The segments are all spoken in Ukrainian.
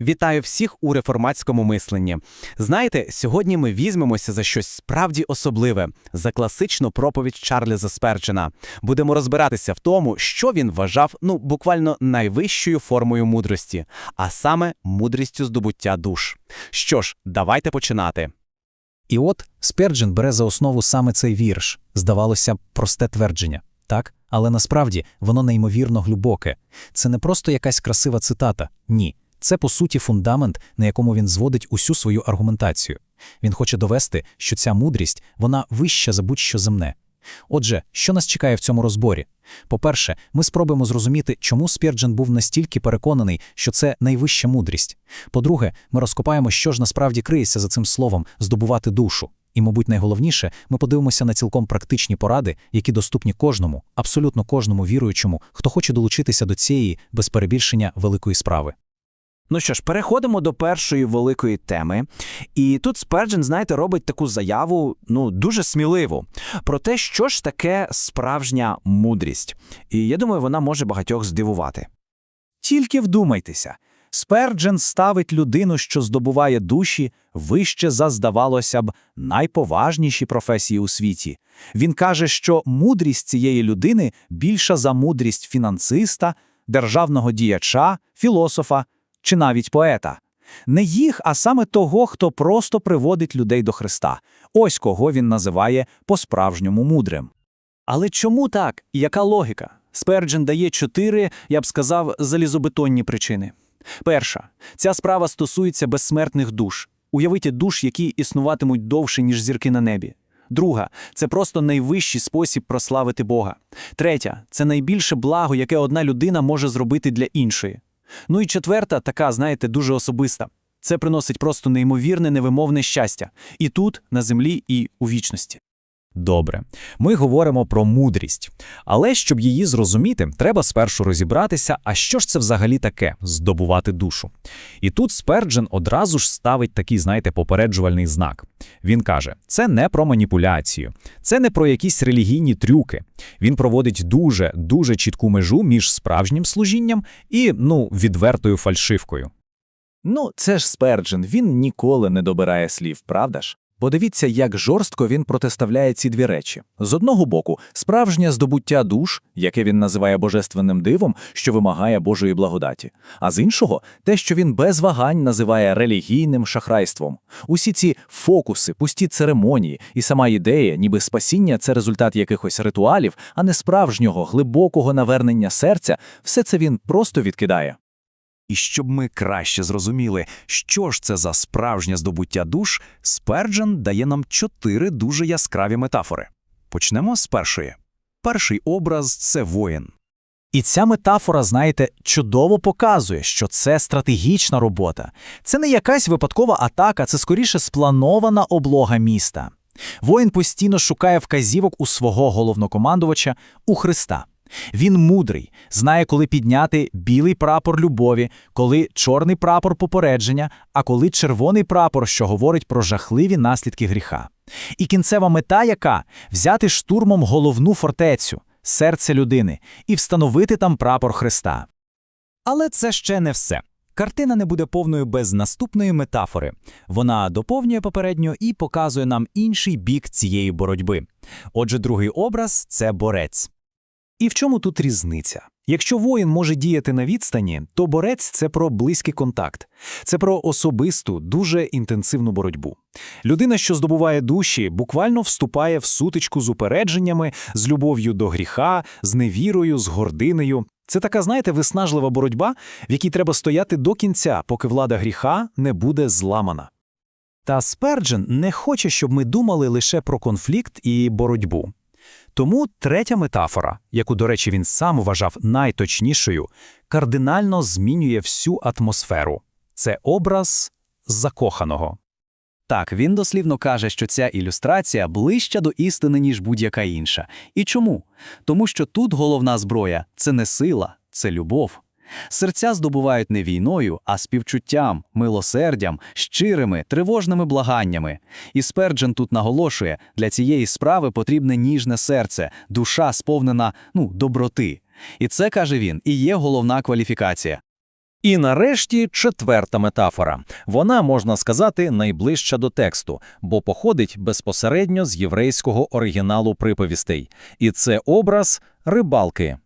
Вітаю всіх у реформатському мисленні. Знаєте, сьогодні ми візьмемося за щось справді особливе за класичну проповідь Чарльза Сперджена. Будемо розбиратися в тому, що він вважав ну буквально найвищою формою мудрості, а саме мудрістю здобуття душ. Що ж, давайте починати. І от Сперджен бере за основу саме цей вірш, здавалося просте твердження, так? Але насправді воно неймовірно глибоке. Це не просто якась красива цитата, ні. Це, по суті, фундамент, на якому він зводить усю свою аргументацію. Він хоче довести, що ця мудрість, вона вища за будь-що земне. Отже, що нас чекає в цьому розборі? По-перше, ми спробуємо зрозуміти, чому Спірджен був настільки переконаний, що це найвища мудрість. По-друге, ми розкопаємо, що ж насправді криється за цим словом здобувати душу. І, мабуть, найголовніше, ми подивимося на цілком практичні поради, які доступні кожному, абсолютно кожному віруючому, хто хоче долучитися до цієї, без перебільшення, великої справи. Ну що ж, переходимо до першої великої теми. І тут Сперджен, знаєте, робить таку заяву, ну, дуже сміливу, про те, що ж таке справжня мудрість. І я думаю, вона може багатьох здивувати. Тільки вдумайтеся. Сперджен ставить людину, що здобуває душі, вище за, здавалося б, найповажніші професії у світі. Він каже, що мудрість цієї людини більша за мудрість фінансиста, державного діяча, філософа чи навіть поета. Не їх, а саме того, хто просто приводить людей до Христа. Ось кого він називає по-справжньому мудрим. Але чому так? І яка логіка? Сперджен дає чотири, я б сказав, залізобетонні причини. Перша, ця справа стосується безсмертних душ. Уявіть душ, які існуватимуть довше, ніж зірки на небі. Друга це просто найвищий спосіб прославити Бога. Третя це найбільше благо, яке одна людина може зробити для іншої. Ну і четверта, така, знаєте, дуже особиста. Це приносить просто неймовірне, невимовне щастя і тут, на землі, і у вічності. Добре, ми говоримо про мудрість. Але щоб її зрозуміти, треба спершу розібратися, а що ж це взагалі таке здобувати душу. І тут Сперджен одразу ж ставить такий, знаєте, попереджувальний знак. Він каже: це не про маніпуляцію, це не про якісь релігійні трюки. Він проводить дуже, дуже чітку межу між справжнім служінням і, ну, відвертою фальшивкою. Ну, це ж Сперджен, він ніколи не добирає слів, правда ж? Подивіться, як жорстко він протиставляє ці дві речі. З одного боку, справжнє здобуття душ, яке він називає божественним дивом, що вимагає Божої благодаті, а з іншого, те, що він без вагань називає релігійним шахрайством. Усі ці фокуси, пусті церемонії і сама ідея, ніби спасіння це результат якихось ритуалів, а не справжнього, глибокого навернення серця, все це він просто відкидає. І щоб ми краще зрозуміли, що ж це за справжнє здобуття душ, Сперджен дає нам чотири дуже яскраві метафори. Почнемо з першої. Перший образ це воїн. І ця метафора, знаєте, чудово показує, що це стратегічна робота. Це не якась випадкова атака, це скоріше спланована облога міста. Воїн постійно шукає вказівок у свого головнокомандувача у Христа. Він мудрий, знає, коли підняти білий прапор любові, коли чорний прапор попередження, а коли червоний прапор, що говорить про жахливі наслідки гріха. І кінцева мета, яка взяти штурмом головну фортецю, серце людини, і встановити там прапор Христа. Але це ще не все. Картина не буде повною без наступної метафори. Вона доповнює попередню і показує нам інший бік цієї боротьби. Отже, другий образ це борець. І в чому тут різниця? Якщо воїн може діяти на відстані, то борець це про близький контакт, це про особисту, дуже інтенсивну боротьбу. Людина, що здобуває душі, буквально вступає в сутичку з упередженнями, з любов'ю до гріха, з невірою, з гординею. Це така, знаєте, виснажлива боротьба, в якій треба стояти до кінця, поки влада гріха не буде зламана. Та Сперджен не хоче, щоб ми думали лише про конфлікт і боротьбу. Тому третя метафора, яку, до речі, він сам вважав найточнішою, кардинально змінює всю атмосферу. Це образ закоханого. Так, він дослівно каже, що ця ілюстрація ближча до істини, ніж будь-яка інша. І чому? Тому що тут головна зброя це не сила, це любов. Серця здобувають не війною, а співчуттям, милосердям, щирими, тривожними благаннями. І Сперджен тут наголошує, для цієї справи потрібне ніжне серце, душа сповнена ну, доброти. І це, каже він, і є головна кваліфікація. І нарешті четверта метафора. Вона, можна сказати, найближча до тексту, бо походить безпосередньо з єврейського оригіналу приповістей. І це образ рибалки.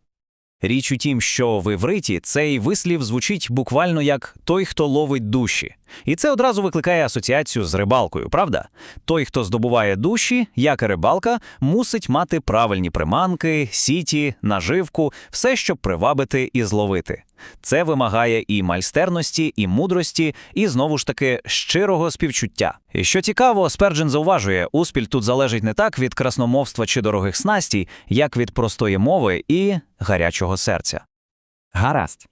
Річ у тім, що в івриті цей вислів звучить буквально як «той, хто ловить душі». І це одразу викликає асоціацію з рибалкою, правда? Той, хто здобуває душі, як і рибалка, мусить мати правильні приманки, сіті, наживку, все, щоб привабити і зловити. Це вимагає і майстерності, і мудрості, і знову ж таки щирого співчуття. І що цікаво, Сперджен зауважує, успіль тут залежить не так від красномовства чи дорогих снастій, як від простої мови і гарячого серця. Гаразд.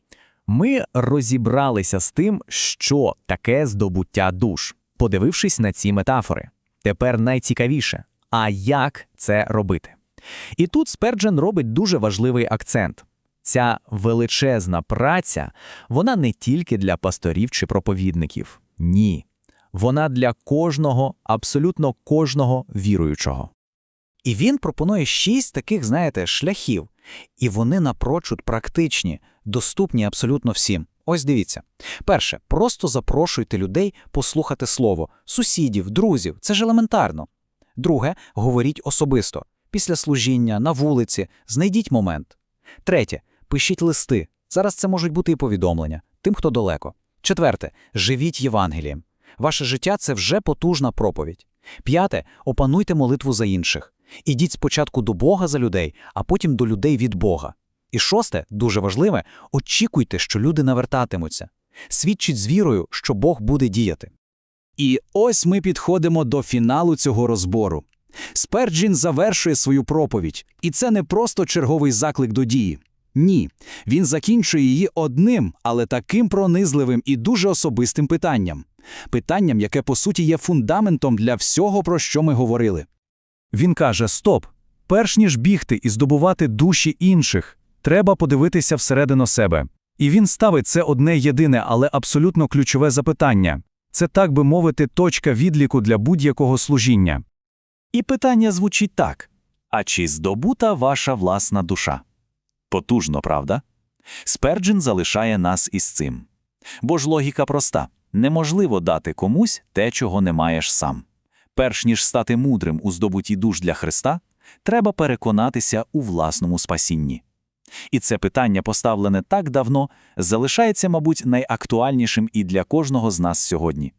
Ми розібралися з тим, що таке здобуття душ, подивившись на ці метафори. Тепер найцікавіше а як це робити? І тут Сперджен робить дуже важливий акцент. Ця величезна праця, вона не тільки для пасторів чи проповідників. Ні. Вона для кожного, абсолютно кожного віруючого. І він пропонує шість таких, знаєте, шляхів. І вони напрочуд практичні, доступні абсолютно всім. Ось дивіться. Перше, просто запрошуйте людей послухати слово, сусідів, друзів. Це ж елементарно. Друге, говоріть особисто. Після служіння, на вулиці, знайдіть момент. Третє, пишіть листи. Зараз це можуть бути і повідомлення, тим, хто далеко. Четверте, живіть Євангелієм. Ваше життя це вже потужна проповідь. П'яте, опануйте молитву за інших. Ідіть спочатку до Бога за людей, а потім до людей від Бога. І шосте, дуже важливе, очікуйте, що люди навертатимуться. Свідчіть з вірою, що Бог буде діяти. І ось ми підходимо до фіналу цього розбору. Сперджін завершує свою проповідь, і це не просто черговий заклик до дії. Ні, він закінчує її одним, але таким пронизливим і дуже особистим питанням. Питанням, яке по суті є фундаментом для всього, про що ми говорили. Він каже: Стоп! Перш ніж бігти і здобувати душі інших, треба подивитися всередину себе. І він ставить це одне єдине, але абсолютно ключове запитання. Це, так би мовити, точка відліку для будь-якого служіння. І питання звучить так: а чи здобута ваша власна душа? Потужно, правда? Сперджин залишає нас із цим. Бо ж логіка проста: неможливо дати комусь те, чого не маєш сам. Перш ніж стати мудрим у здобутті душ для Христа, треба переконатися у власному спасінні. І це питання, поставлене так давно, залишається, мабуть, найактуальнішим і для кожного з нас сьогодні.